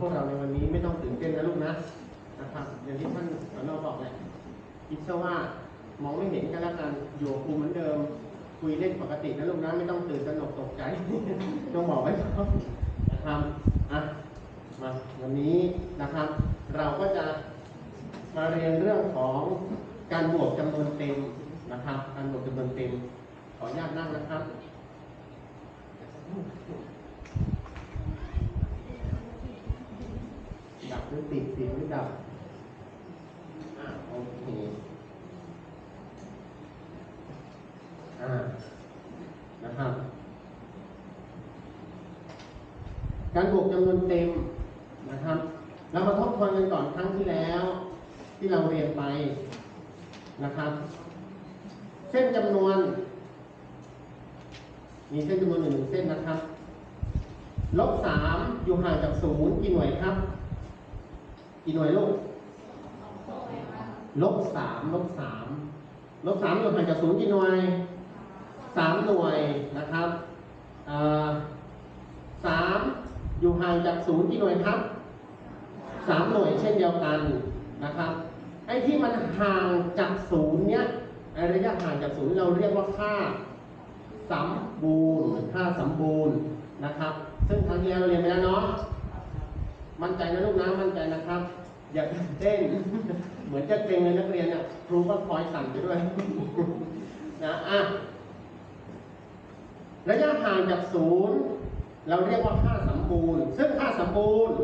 พวกเราในวันนี้ไม่ต้องตื่นเต้นนะลูกนะนะครับอย่างที่ท่านสอนบอกแหละคิดซะว่ามองไม่เห็นกันแล้วกันอยู่ครูเหมือนเดิม คุยเล่นปกตินะลูกนะไม่ต้องตื่นตระหนกตกใจต้องบอกไว้ก่อนนะครับอะมาวันนี้นะครับ เราก็จะมาเรียนเรื่องของการบวกจำนวนเต็มนะครับ การบวกจำนวนเต็ม ขออนุญาตนั่งนะครับ ดับ หรือติดติดหรือดับอ่าโอเคอ่านะครับ การบวกจำนวนเต็มนะครับ เรามาทบทวนกันก่อนครั้งที่แล้ว ที่เราเรียนไปนะครับ เส้นจำนวน มีเส้นจำนวนหนึ่งเส้นนะครับลบสามอยู่ห่างจากศูนย์กี่หน่วยครับ กี่หน่วยลูกลบสามลบสามลบสามอยู่ห่างจากศูนย์กี่หน่วยสามหน่วยนะครับสามอยู่ห่างจากศูนย์กี่หน่วยครับสามหน่วยเช่นเดียวกันนะครับไอ้ที่มันห่างจากศูนย์เนี้ยไอ้ระยะห่างจากศูนย์เราเรียกว่าค่าสมบูรณ์ค่าสมบูรณ์นะครับ ซึ่งครั้งที่แล้วเราเรียนไปแล้วเนาะ มั่นใจนะลูกนะมั่นใจนะครับ อย่าตื่นเต้น เหมือนจะเกรงเลยนักเรียนเนี่ยครูก็คอยสั่นไปด้วยนะอะระยะห่างจากศูนย์เราเรียกว่าค่าสมบูรณ์ ซึ่งค่าสมบูรณ์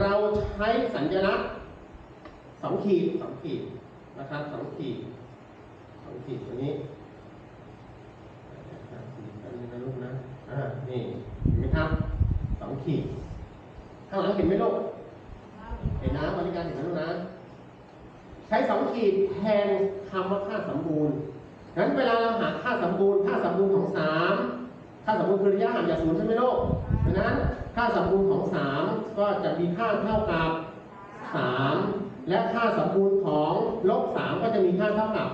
เราใช้สัญลักษณ์สองขีดสองขีดนะครับสองขีดสองขีดตัวนี้ขีดอันนะลูกนะอ่านี่เห็นไหมครับสองขีด ข้างหลังเห็นไหมลูกเห็นนะบริการเห็นนะลูกนะ ใช้สองขีดแทนคำว่าค่าสมบูรณ์งั้นเวลาเราหาค่าสมบูรณ์ค่าสมบูรณ์ของสามค่าสมบูรณ์คือระยะห่างจากศูนย์ใช่ไหมลูกดังนั้นค่าสมบูรณ์ของสามก็จะมีค่าเท่ากับสามและค่าสมบูรณ์ของลบสามก็จะมีค่าเท่ากับ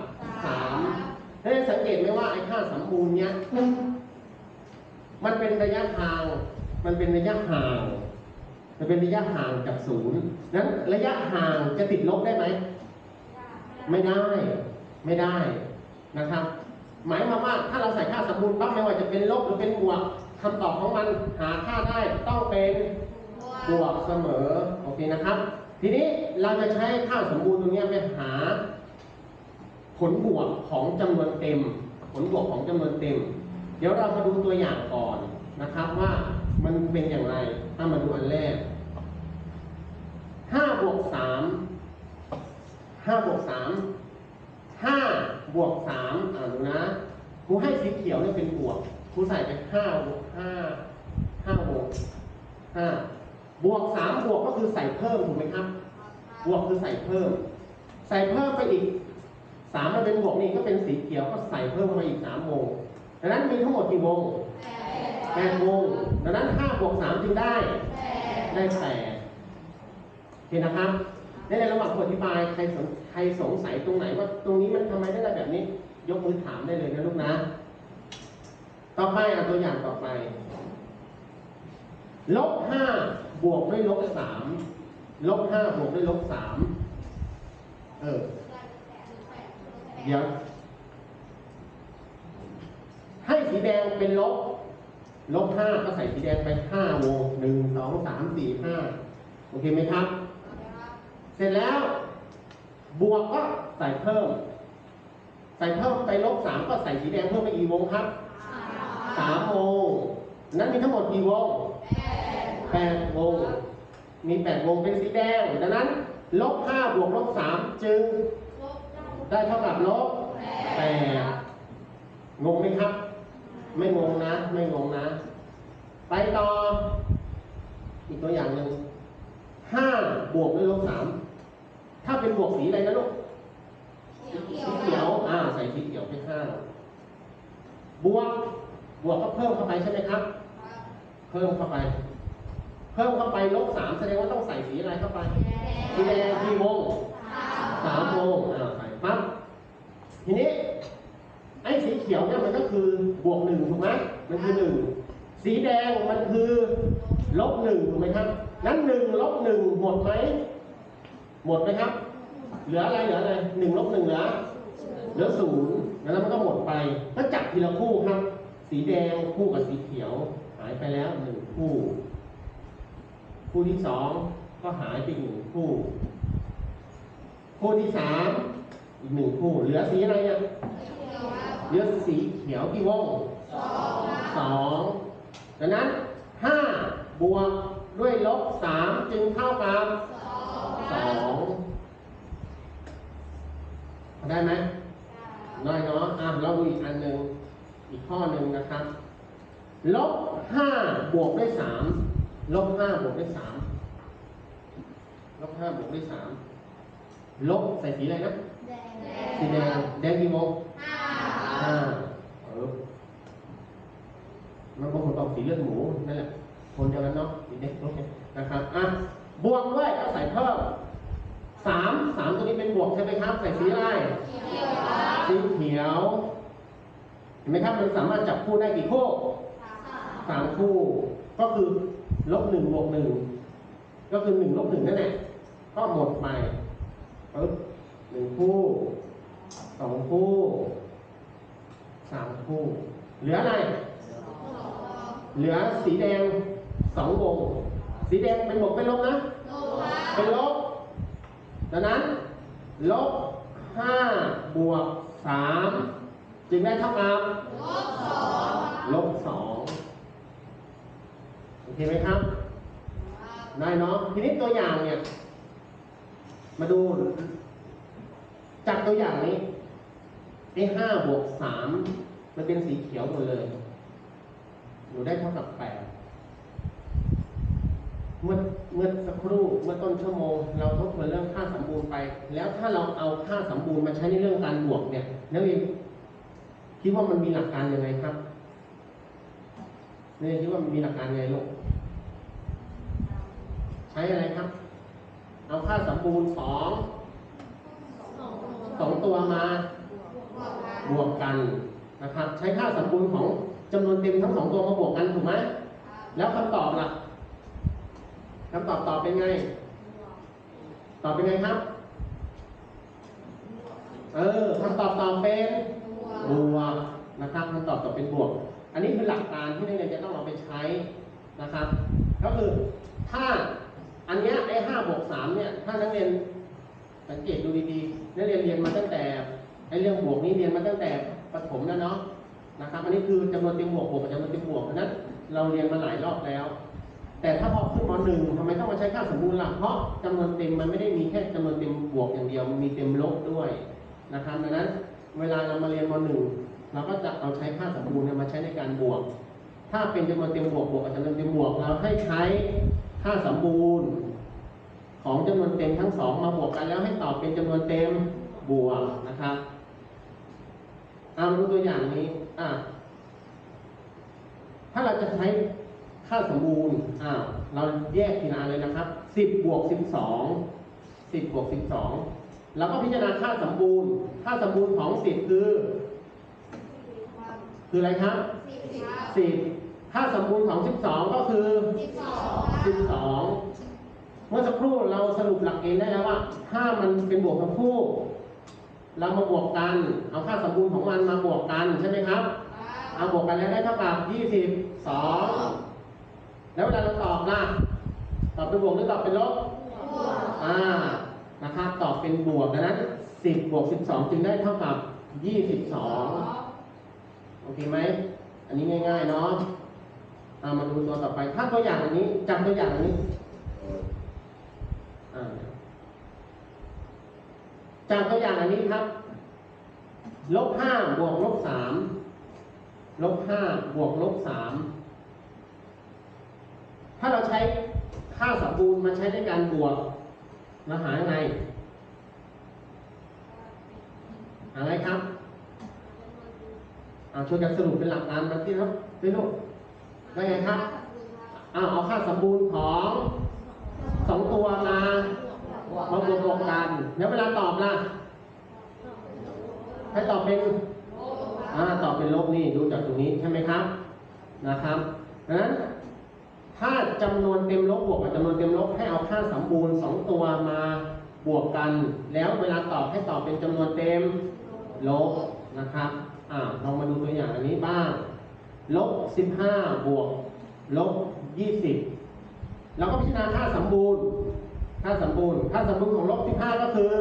สามได้สังเกตไหมว่าไอ้ค่าสมบูรณ์เนี้ยมันเป็นระยะทาง มันเป็นระยะห่าง มันเป็นระยะห่างจากศูนย์นั้นระยะห่างจะติดลบได้ไหม ไม่ได้ ไม่ได้นะครับ หมายความว่าถ้าเราใส่ค่าสมบูรณ์ปั๊บไม่ว่าจะเป็นลบหรือเป็นบวกคำตอบของมันหาค่าได้ต้องเป็นบวกเสมอ โอเคนะครับ ทีนี้เราจะใช้ค่าสมบูรณ์ตรงเนี้ยไปหา ผลบวกของจำนวนเต็ม ผลบวกของจำนวนเต็ม เดี๋ยวเรามาดูตัวอย่างก่อนนะครับว่า มันเป็นอย่างไรถ้ามาดูอันแรกห้าบวกสามห้าบวกสามห้าบวกสามอ่าดูนะครูให้สีเขียวเนี่ยเป็นบวกครูใส่ไปห้าบวกห้าห้าบวกห้าบวกสามบวกก็คือใส่เพิ่มถูกไหมครับ บวกคือใส่เพิ่ม ใส่เพิ่มไปอีกสามมันเป็นบวกนี่ก็เป็นสีเขียวก็ใส่เพิ่มเข้าไปอีกสามวงดังนั้นมีทั้งหมดกี่วงแปดวง ดังนั้นห้าบวกสามจึงได้ได้แปดโอเคนะครับในระหว่างอธิบายใครสงใครสงสัยตรงไหนว่าตรงนี้มันทำไมได้แบบนี้ ยกมือถามได้เลยนะลูกนะ ต่อไปอะตัวอย่างต่อไปลบห้าบวกด้วยลบสามลบห้าบวกด้วยลบสามเออ เดี๋ยว ให้สีแดงเป็นลบ ลบห้าก็ใส่สีแดงไปห้าวงหนึ่งสองสามสี่ห้าโอเคไหมครับ เสร็จแล้ว บวกก็ใส่เพิ่ม ใส่เพิ่มไปลบสามก็ใส่สีแดงเพิ่มไปอีกวงครับสามวงนั้นมีทั้งหมดกี่วงแปดวง มีแปดวงเป็นสีแดง ดังนั้น ลบห้าบวกลบสามจึง ได้เท่ากับลบแปดงงไหมครับ ไม่งงนะ ไม่งงนะ ไปต่อ อีกตัวอย่างหนึ่งห้าบวกด้วยลบสามถ้าเป็นบวกสีอะไรนะลูกสีเขียวอ่าใส่สีเขียวไปห้าบวกบวกก็เพิ่มเข้าไปใช่ไหมครับ เพิ่มเข้าไป เพิ่มเข้าไปลบสามแสดงว่าต้องใส่สีอะไรเข้าไปสีแดงกี่วงสามวงอ่าทีนี้ อ้สีเขียวเนี่ยมันก็คือบวกหนึ่งถูกไหมมันคือหนึ่งสีแดงมันคือลบหนึ่งถูกไหมครับนั้นหนึ่งลบหนึ่งหมดไหมหมดไหมครับ เหลืออะไรเหลืออะไรหนึ่งลบหนึ่งเหลือเหลือศูนย์แล้วมันก็หมดไปก็จับทีละคู่ครับ สีแดงคู่กับสีเขียว หายไปแล้วหนึ่งคู่ คู่ที่สองก็หายไปหนึ่งคู่ คู่ที่สาม อีกหนึ่งคู่ เหลือสีอะไรเนี่ยเหลือสีเขียวกี่วงสองดังนั้นห้าบวกด้วยลบสามจึงเท่ากับสองได้ไหมน้อยเนาะอะเราดูอีกอันหนึ่งอีกข้อหนึ่งนะครับ ลบห้าบวกด้วยสามลบห้าบวกด้วยสามลบห้าบวกด้วยสามลบใส่สีอะไรนะ สีแดงแดงกี่โมงห้าเออมันบางคนตอบสีเลือดหมูนั่นแหละคนเดียวกันเนาะสีแดงลบนะครับอะบวกด้วยก็ใส่เพิ่มสามสามตัวนี้เป็นบวกใช่ไหมครับ ใส่สีอะไรสีเขียว เห็นไหมครับมันสามารถจับคู่ได้กี่คู่สามคู่ ก็คือลบหนึ่งบวกหนึ่งก็คือหนึ่งลบหนึ่งนั่นแหละก็หมดไปปึ๊บ หนึ่งคู่สองคู่สามคู่ เหลืออะไร เหลือสีแดงสองวง สีแดงเป็นบวกเป็นลบนะ เป็นลบ ดังนั้น ลบห้าบวกสามจึงได้เท่ากับลบสองโอเคไหมครับ ได้เนาะทีนี้ตัวอย่างเนี่ย มาดู จากตัวอย่างนี้ไอ้ห้าบวกสามมันเป็นสีเขียวหมดเลย หนูได้เท่ากับแปดเมื่อเมื่อสักครู่เมื่อต้นชั่วโมง เราทบทวนเรื่องค่าสมบูรณ์ไป แล้วถ้าเราเอาค่าสมบูรณ์มาใช้ในเรื่องการบวกเนี่ยนักเรียนคิดว่ามันมีหลักการยังไงครับนักเรียนคิดว่ามันมีหลักการยังไงลูกใช้อะไรครับ เอาค่าสมบูรณ์ของ สองตัวมาบวกกันนะครับ ใช้ค่าสมบูรณ์ของจำนวนเต็มทั้งสองตัวมาบวกกันถูกไหมแล้วคำตอบล่ะคำตอบตอบเป็นไง ตอบเป็นไงครับ เออคำตอบตอบเป็นบวกนะครับคำตอบตอบเป็นบวก อันนี้คือหลักการที่นักเรียนจะต้องเอาไปใช้นะครับ ก็คือถ้าอันเนี้ยไอ้ห้าบวกสามเนี่ย ถ้านักเรียน สังเกตดูดีๆนักเรียนเรียนมาตั้งแต่ไอ้เรื่องบวกนี้เรียนมาตั้งแต่ประถมแล้วเนาะนะครับ อันนี้คือจำนวนเต็มบวกบวกกับจำนวนเต็มบวกเพราะนั้นเราเรียนมาหลายรอบแล้ว แต่ถ้าพอขึ้นมหนึ่งทำไมต้องมาใช้ค่าสมบูรณ์ล่ะเพราะจำนวนเต็มมันไม่ได้มีแค่จำนวนเต็มบวกอย่างเดียวมันมีเต็มลบด้วยนะครับดังนั้นเวลาเรามาเรียนมหนึ่งเราก็จะเอาใช้ค่าสมบูรณ์มาใช้ในการบวก ถ้าเป็นจำนวนเต็มบวกบวกกับจำนวนเต็มบวก เราให้ใช้ค่าสมบูรณ์ ของจำนวนเต็มทั้งสองมาบวกกันแล้วให้ตอบเป็นจำนวนเต็มบวกนะครับเอามาดูตัวอย่างนี้อะถ้าเราจะใช้ค่าสมบูรณ์อ้าวเราแยกทีละอันเลยนะครับสิบบวกสิบสองสิบบวกสิบสองเราก็พิจารณาค่าสมบูรณ์ ค่าสมบูรณ์ของสิบคือ คืออะไรครับสิบค่าสมบูรณ์ของสิบสองก็คือสิบสอง เมื่อสักครู่เราสรุปหลักเกณฑ์ได้แล้วว่า ถ้ามันเป็นบวกทั้งคู่ เรามาบวกกัน เอาค่าสมบูรณ์ของมันมาบวกกันใช่ไหมครับ เอาบวกกันแล้วได้เท่ากับยี่สิบสองแล้วเวลาเราตอบล่ะตอบเป็นบวกหรือตอบเป็นลบอ่านะครับตอบเป็นบวกดังนั้นสิบบวกสิบสองจึงได้เท่ากับยี่สิบสองโอเคไหมอันนี้ง่ายๆเนาะเอามาดูตัวต่อไป ถ้าตัวอย่างอันนี้จำตัวอย่างอันนี้ อ่าจำตัวอย่างอันนี้ครับ ลบห้าบวกลบสาม ลบห้าบวกลบสาม ถ้าเราใช้ค่าสมบูรณ์มาใช้ในการบวกเราหายังไงหาอะไรครับเอาช่วยกันสรุปเป็นหลักการมาที่ครับพี่ลูกได้ไงครับเอาเอาค่าสมบูรณ์ของ สองตัวมามาบวกบวกกัน แล้วเวลาตอบล่ะให้ตอบเป็นอ่าตอบเป็นลบนี่ดูจากตรงนี้ใช่ไหมครับนะครับดังนั้นถ้าจำนวนเต็มลบบวกกับจำนวนเต็มลบให้เอาค่าสมบูรณ์สองตัวมาบวกกัน แล้วเวลาตอบให้ตอบเป็นจำนวนเต็มลบนะครับอ่าลองมาดูตัวอย่างอันนี้บ้างลบสิบห้าบวกลบยี่สิบ เราก็พิจารณาค่าสมบูรณ์ค่าสมบูรณ์ค่าสมบูรณ์ของลบสิบห้าก็คือ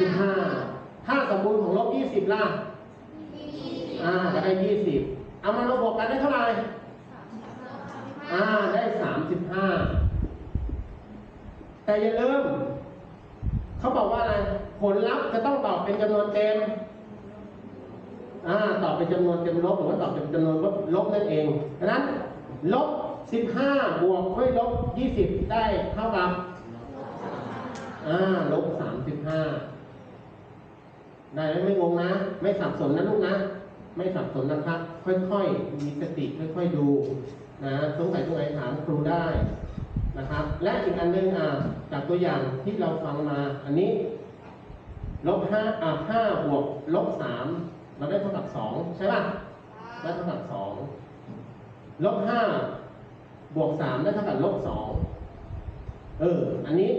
สิบห้าค่าสมบูรณ์ของลบยี่สิบล่ะอ่าก็ได้ยี่สิบเอามาลบบวกกันได้เท่าไหร่อ่าได้สามสิบห้าแต่อย่าลืมเขาบอกว่าอะไรผลลัพธ์จะต้องตอบเป็นจำนวนเต็มอ่าตอบเป็นจำนวนเต็มลบหรือว่าตอบเป็นจำนวนลบลบนั่นเองดังนั้นลบ สิบห้าบวกด้วยลบยี่สิบได้เท่ากับอ่าลบสามสิบห้าได้ไมไม่งงนะ ไม่สับสนนะลูกนะ ไม่สับสนนะครับ ค่อยๆ มีสติค่อยๆดูนะสงสัยตรงไหนถามครูได้นะครับ และอีกอันหนึงอ่าจากตัวอย่างที่เราฟังมา อันนี้ลบห้าอ่าห้าบวกลบสามเราได้เท่ากับสองใช่ป่ะได้เท่ากับสองลบห้า บวกสามได้เท่ากับลบสองเออ อันนี้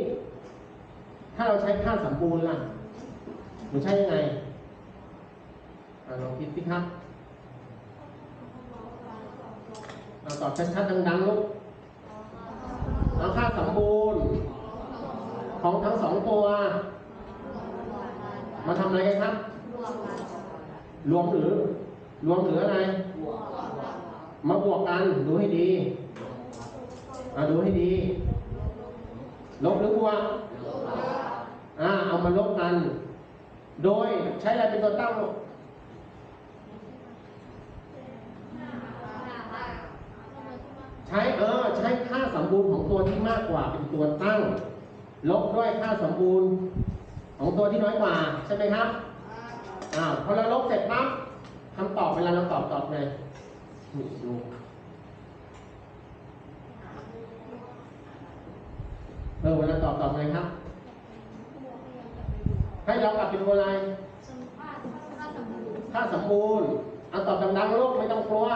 ถ้าเราใช้ค่าสัมบูรณ์ล่ะหรือใช้ยังไงลองคิดสิครับเราตอบชัดๆดังๆลูกเอาค่าสมบูรณ์ ของทั้งสองตัว มาทำอะไรกันครับ รวมหรือ รวมหรืออะไร มาบวกกัน ดูให้ดี อ่าดูให้ดี ลบหรือบวกอ่าเอามาลบกัน โดยใช้อะไรเป็นตัวตั้งลูกใช้เออใช้ค่าสมบูรณ์ของตัวที่มากกว่าเป็นตัวตั้ง ลบด้วยค่าสมบูรณ์ของตัวที่น้อยกว่าใช่ไหมครับอ่าพอเราลบเสร็จปั๊บคำตอบเวลาเราตอบตอบไงนี่ดูเออเวลาตอบตอบอะไงครับ ให้เรากลับเป็นอะไรค่าสมบูรณ์เอาตอบดังๆลูกไม่ต้องกลัว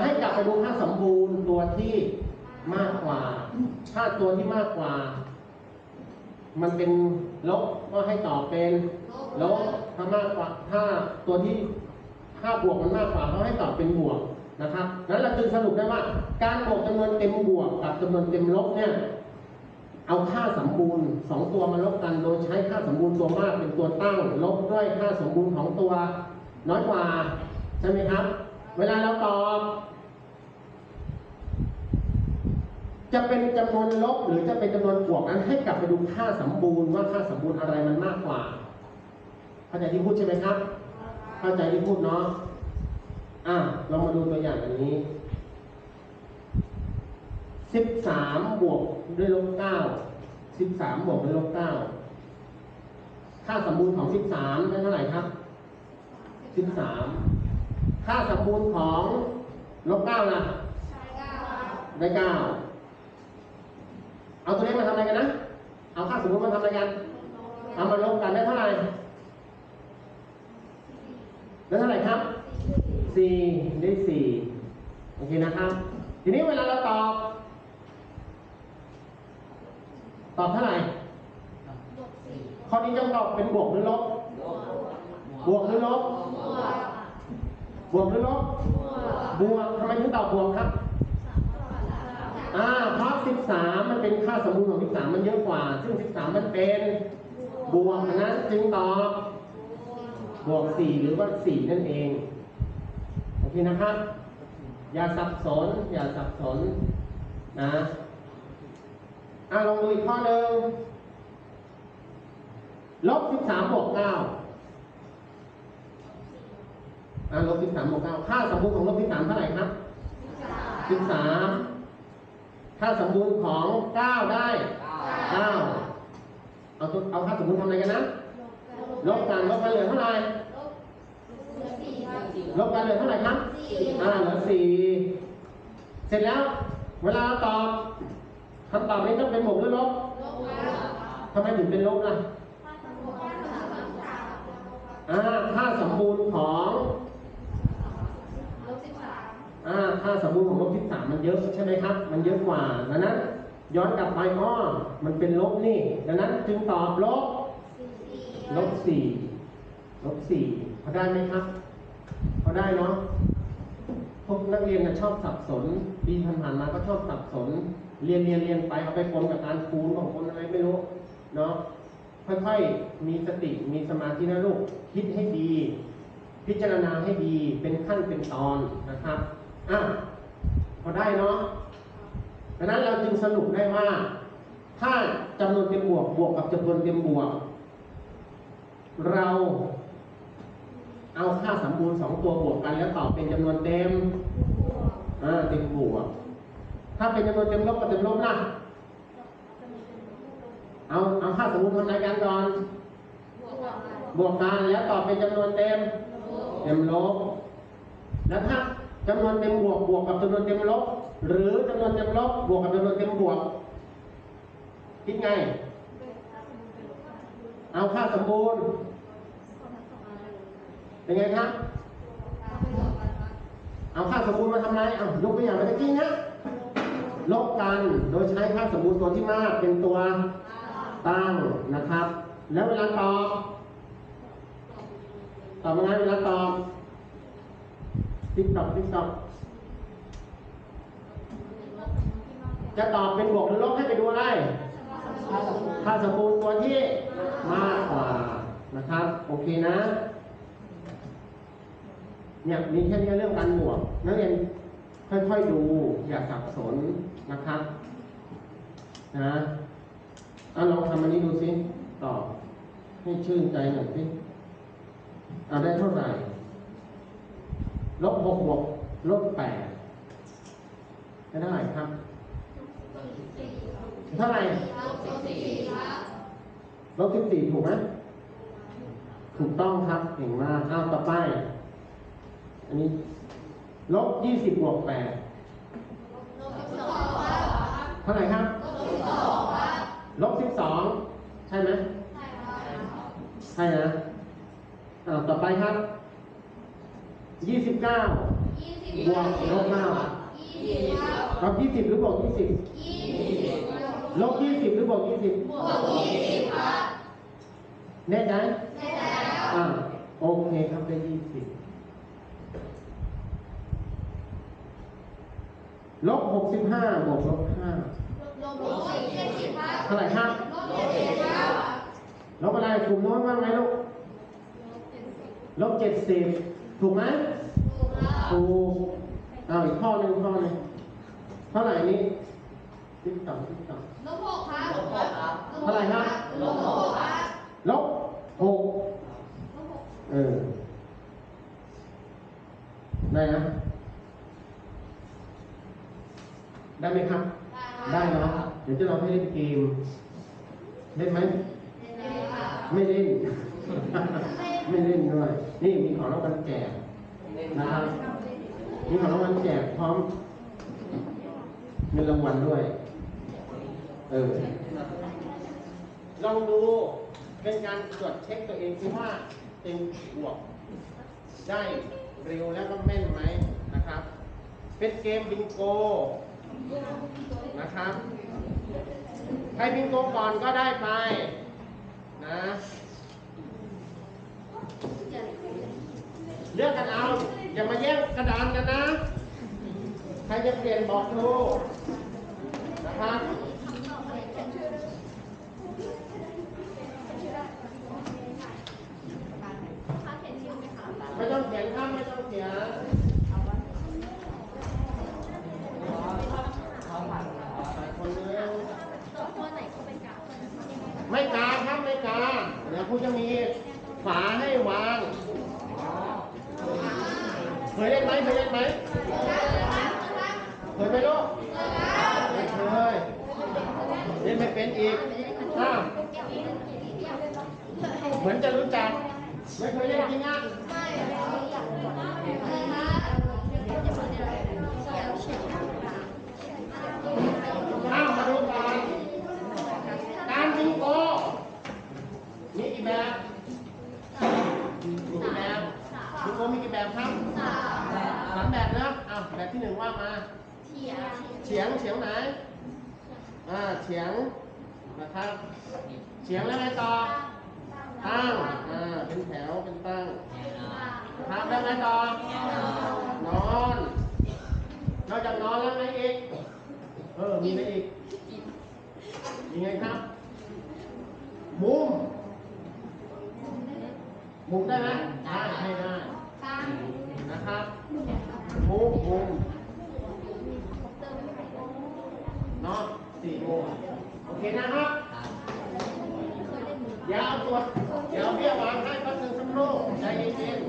ให้กลับไปดูค่าสมบูรณ์ตัวที่มากกว่า ถ้าตัวที่มากกว่า มันเป็นลบก็ให้ตอบเป็นลบถ้ามากกว่าถ้าตัวที่ ค่าบวกมันมากกว่าเขาให้ตอบเป็นบวกนะครับนั้นเราจึงสรุปได้ว่า การบวกจำนวนเต็มบวกกับจำนวนเต็มลบเนี่ยเอาค่าสมบูรณ์สองตัวมาลบกัน โดยใช้ค่าสมบูรณ์ตัวมากเป็นตัวตั้ง ลบด้วยค่าสมบูรณ์ของตัว น้อยกว่าใช่ไหมครับ เวลาเราตอบ จะเป็นจำนวนลบหรือจะเป็นจำนวนบวกนั้นให้กลับไปดูค่าสมบูรณ์ว่าค่าสมบูรณ์อะไรมันมากกว่าเข้าใจที่พูดใช่ไหมครับ เข้าใจที่พูดเนาะอะเรามาดูตัวอย่างอันนี้สิบสามบวกด้วยลบเก้าสิบสามบวกด้วยลบเก้าค่าสมบูรณ์ของสิบสามได้เท่าไหร่ครับสิบสามค่าสมบูรณ์ของลบเก้าล่ะได้เก้าเอาตัวเลขมาทำอะไรกันนะ เอาค่าสมมติมาทำอะไรกัน เอามาลบกันได้เท่าไหร่ ได้วเท่าไหร่ครับสี่ได้สี่โอเคนะครับ ทีนี้เวลาเราตอบ ตอบเท่าไหร่ ข้อนี้จะตอบเป็นบวกหรือลบ บวกหรือลบ บวกหรือลบ บวกทำไมถึงตอบบวกครับอ่าเพราะ13 มันเป็นค่าสมบูรณ์ของ 13 มันเยอะกว่า ซึ่ง 13 มันเป็นบวกนั้นจึงตอบ บวก4หรือว่า4นั่นเองโอเคนะครับ อย่าสับสน อย่าสับสนนะอ่าลองดูอีกข้อหนึ่งลบ13บสามบวก9อ่าลบ13บสามบวก9ค่าสมบูรณ์ของลบ13เท่าไหร่ครับ13ค่าสมบูรณ์ของ9ได้9เอาตัวเอาค่าสมบูรณ์ทำอะไรกันนะ ลบกันลบกันเหลือเท่าไหร่ลบกันเหลือเท่าไหร่ครับอ่าเหลือสี่เสร็จแล้ว เวลาตอบคำตอบนี้ต้องเป็นบวกหรือลบทำไมถึงเป็นลบล่ะอ่าค่าสมบูรณ์ของอ่าค่าสมบูรณ์ของลบที่สามมันเยอะใช่ไหมครับ มันเยอะกว่าดังนั้น ย้อนกลับไปอ้อมันเป็นลบนี่ดังนั้นจึงตอบลบ ลบสี่ลบสี่พอได้ไหมครับพอได้เนาะพวกนักเรียนน่ะชอบสับสนปีผ่านๆมาก็ชอบสับสน เรียนเรียนเรียนไปเอาไปปนกับการคูณของคนอะไรไม่รู้เนาะค่อยๆมีสติมีสมาธินะลูกคิดให้ดี พิจารณาให้ดีเป็นขั้นเป็นตอนนะครับอะพอได้เนาะดังนั้นเราจึงสรุปได้ว่า ถ้าจำนวนเต็มบวกบวกกับจำนวนเต็มบวก เราเอาค่าสมบูรณ์สองตัวบวกกันแล้วตอบเป็นจำนวนเต็มอ่าเต็มบวก ถ้าเป็นจำนวนเต็มลบกับเต็มลบล่ะ เอาเอาค่าสมบูรณ์ทำรายการก่อน บวกกันแล้วตอบเป็นจำนวนเต็ม เต็มลบ แล้วถ้าจำนวนเต็มบวกบวกกับจำนวนเต็มลบ หรือจำนวนเต็มลบบวกกับจำนวนเต็มบวกคิดไง เอาค่าสมบูรณ์ เป็นไงครับเอาค่าสมบูรณ์มาทำไรเอายกตัวอย่างไปตะกี้นะลบกันโดยใช้ค่าสมบูรณ์ตัวที่มากเป็นตัวตั้งนะครับ แล้วเวลาตอบตอบยังไงเวลาตอบติ๊กตอกติ๊กตอกจะตอบเป็นบวกหรือลบให้ไปดูอะไรค่าสมบูรณ์ตัวที่มากกว่านะครับ โอเคนะ เนี่ยมีแค่นี้เรื่องการบวกนักเรียนค่อยๆดูอย่าสับสนนะครับนะเอาลองทำอันนี้ดูสิตอบให้ชื่นใจหน่อยสิเอาได้เท่าไหร่ลบหกบวกลบแปดได้เท่าไหร่ครับเท่าไหร่ลบสิบสี่ถูกไหมถูกต้องครับเก่งมากเอาต่อไป อันนี้ลบยี่สิบบวกแปดเท่าไหร่ครับลบสิบสองใช่ไหมใช่นะอ่าต่อไปครับยี่สิบเก้าบวกลบเก้าลบยี่สิบหรือบวกยี่สิบลบยี่สิบหรือบวกยี่สิบแน่ใจอ่าโอเคครับได้ยี่สิบ ลบหกสิบห้าบวกลบห้าเท่าไหร่ครับลบอะไรกลุ่มโน้นว่าไงลูกลบเจ็ดสิบถูกไหมถูกเอาอีกข้อหนึ่งข้อหนึ่งเท่าไหร่นี้ติ๊กต่อติ๊กต่อเท่าไหร่ครับลบหกเออได้นะ ได้ไหมครับ ได้เนาะเดี๋ยวจะลองให้เล่นเกม เล่นไหม ไม่เล่น ไม่เล่นด้วย นี่มีของรางวัลแจกนะครับ มีของรางวัลแจกพร้อมเงินรางวัลด้วย เออ ลองดูเป็นการตรวจเช็คตัวเองซิว่าเต็มบวก ได้เร็วแล้วก็แม่นไหมนะครับ เป็นเกมบิงโก นะครับ ใครบิงโกก่อนก็ได้ไปนะเลือกกันเอา อย่ามาแย่งกระดานกันนะ ใครจะเปลี่ยนบอกครูนะครับ ไม่ต้องเขียนครับไม่ต้องเขียนคนนึงไม่กาครับไม่กา เดี๋ยว ครูจะมีฝาให้วางเคยเล่นไหมเคยเล่นไหมเคยไหมลูกไม่เคยเล่นไม่เป็นอีกอ้าเหมือนจะรู้จัก ไม่เคยเล่นจริงอะ อ้าวมาดูกัน เฉียงเฉียงไหน อ่าเฉียงนะครับ เฉียงแล้วไงต่อ ตั้ง อ่า เป็นแถว เป็นตั้งครับแล้วไงต่อ นอน นอกจากนอนแล้วไงอีก เออ มีอะไรอีกมีไงครับ มุม มุมได้ไหมได้ให้ได้ นะครับ มุมมุม เนาะสี่มุมโอเคนะครับเดี๋ยวเอาตัวเดี๋ยวเบี้ยวางให้แป๊บนึงสักครู่ใจเย็น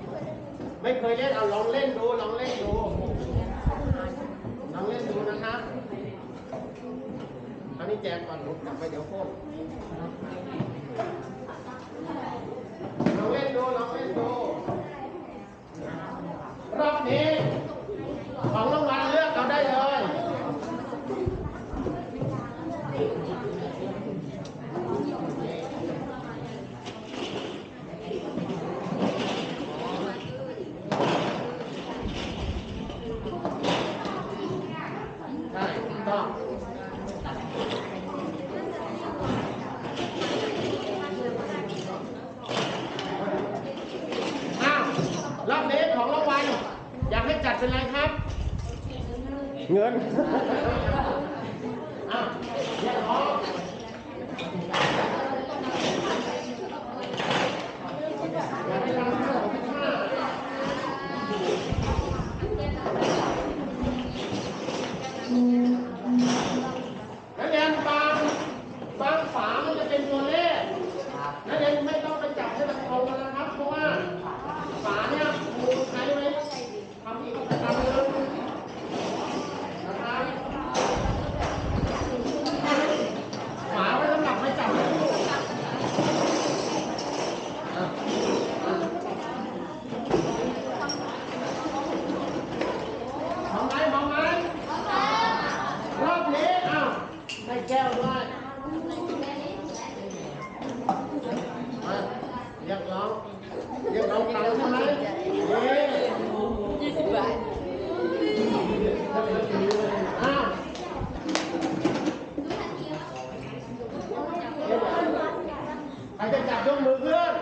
ๆไม่เคยเล่นเอาลองเล่นดูลองเล่นดูลองเล่นดูนะครับอันนี้แจกก่อนผมกลับไปเดี๋ยวโค่นลองเล่นดูลองเล่นดูรอบนี้ของรางวัลเลือกเอาได้เลย ได้ถูกต้องอ้าวรอบนี้ของรางวัลอยากให้จัดเป็นอะไรครับ เงิน อ้าวเรียกร้องอยากให้รางวัลของพี่ข้า นักเรียนบางบางฝามันจะเป็นตัวเลขนักเรียนไม่ต้องไปจับให้มันตรงกันนะครับ เพราะว่าฝาเนี่ยครูใช้ไว้ทำอีกประจำเลยนะครับฝาไว้สำหรับไม่จับให้ลูกอะอะมองไหมมองไหม รอบนี้อ้าวให้แก้วด้วยมาเรียกร้องเรียกร้องตังค์ใช่ไหมนี่ ยี่สิบบาท อ้าวใครจะจับยกมือขึ้น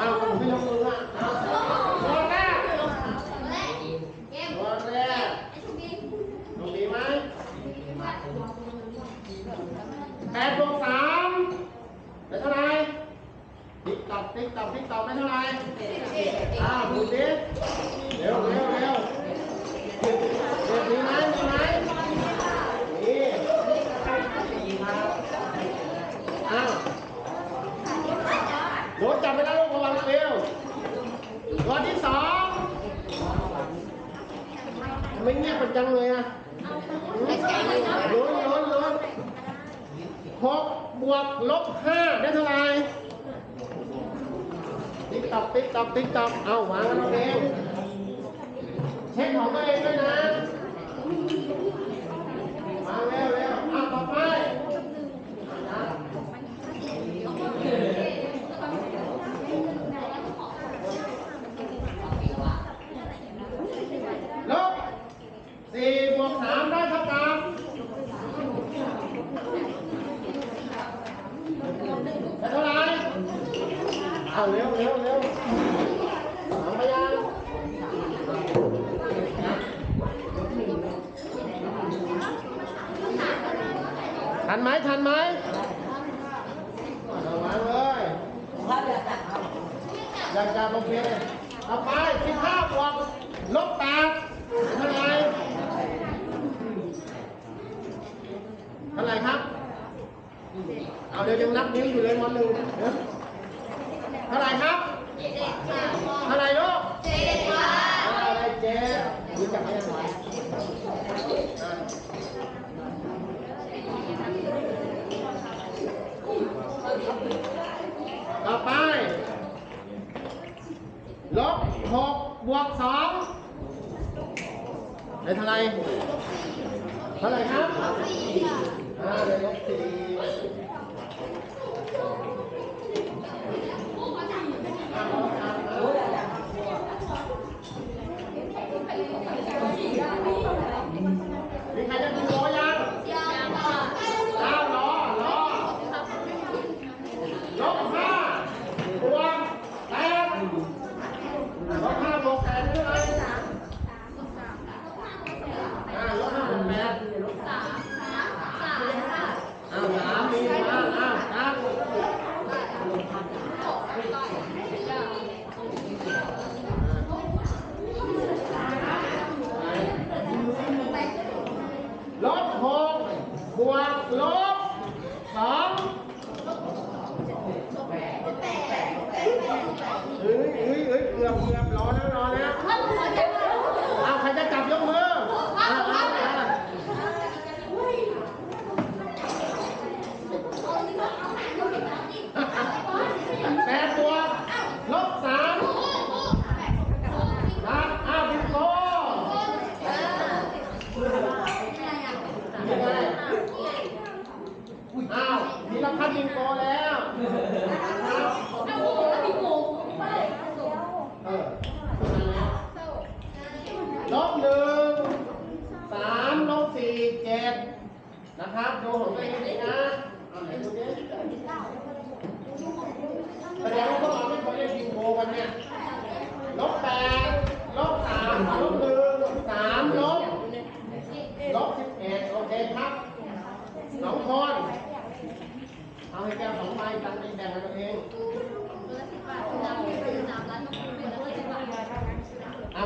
อ้าวผมไม่ยกมืออะอ้าวตัวแรกตัวแรกตรงนี้ไหม แปดบวกสามเป็นเท่าไหร่ติ๊กตอกติ๊กตอกติ๊กตอกเป็นเท่าไหร่อ้าวดูดิเร็วเร็วเร็วเร็วมีไหมมีไหมนี่อ้าวโดนจับไปแล้วลูกระวังเร็วตัวที่สองทำไม่ เงียบเป็นจังเลยอะลุ้นลุ้นลุ้นหกบวกลบห้าได้เท่าไหร่ติ๊กตอกติ๊กตอกติ๊กตอกเอาวางกันเราเองเช็คของตัวเองด้วยนะวางเร็วเร็วเอาต่อไปนะลบสี่บวกสามได้เท่ากับ ได้เท่าไหร่เอาเร็วเร็วเร็วทำไปยัง ทันไหมทันไหมระวังเลยว่าเดือดครับอยากจะโอเคต่อไปสิบห้าบวกลบแปดเท่าไหร่เท่าไหร่ครับ เอาเดี๋ยวยังนับนิ้วอยู่เลยมหนึ่งเดี๋ยวเท่าไหร่ครับ เท่าไหร่ลูกเจ็ดค่ะอะไรเจ็ดรู้จักไหมยังไงต่อไป ลบหกบวกสองได้ เท่าไหร่เท่าไหร่ครับอ่าได้ลบสี่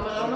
mga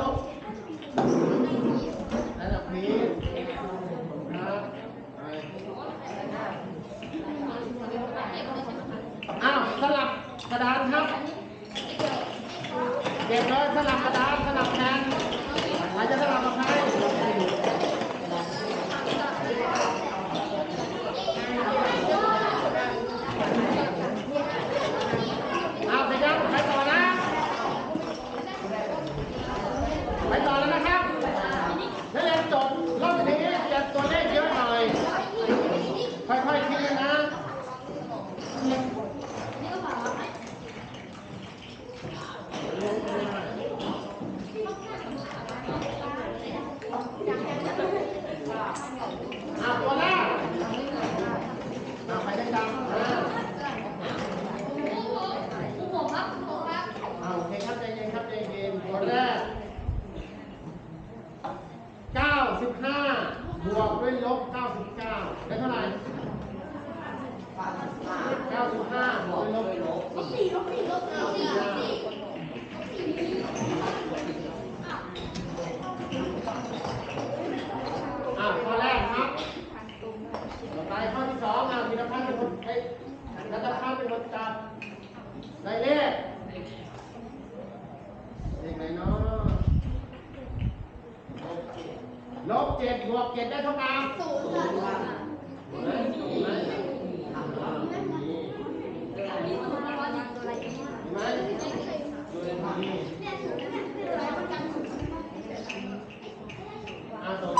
đây lên เลขไหนเนาะลบเจ็ดบวกเจ็ดได้เท่ากันศูนย์ค่ะถูกไหมถูกไหมทำแล้วนี่มีศูนย์ร้อยอย่างตัวอะไรกันบ้างถูกไหมตัวอะไรบ้างเนี่ยศูนย์เนี่ยคืออะไรมันกันศูนย์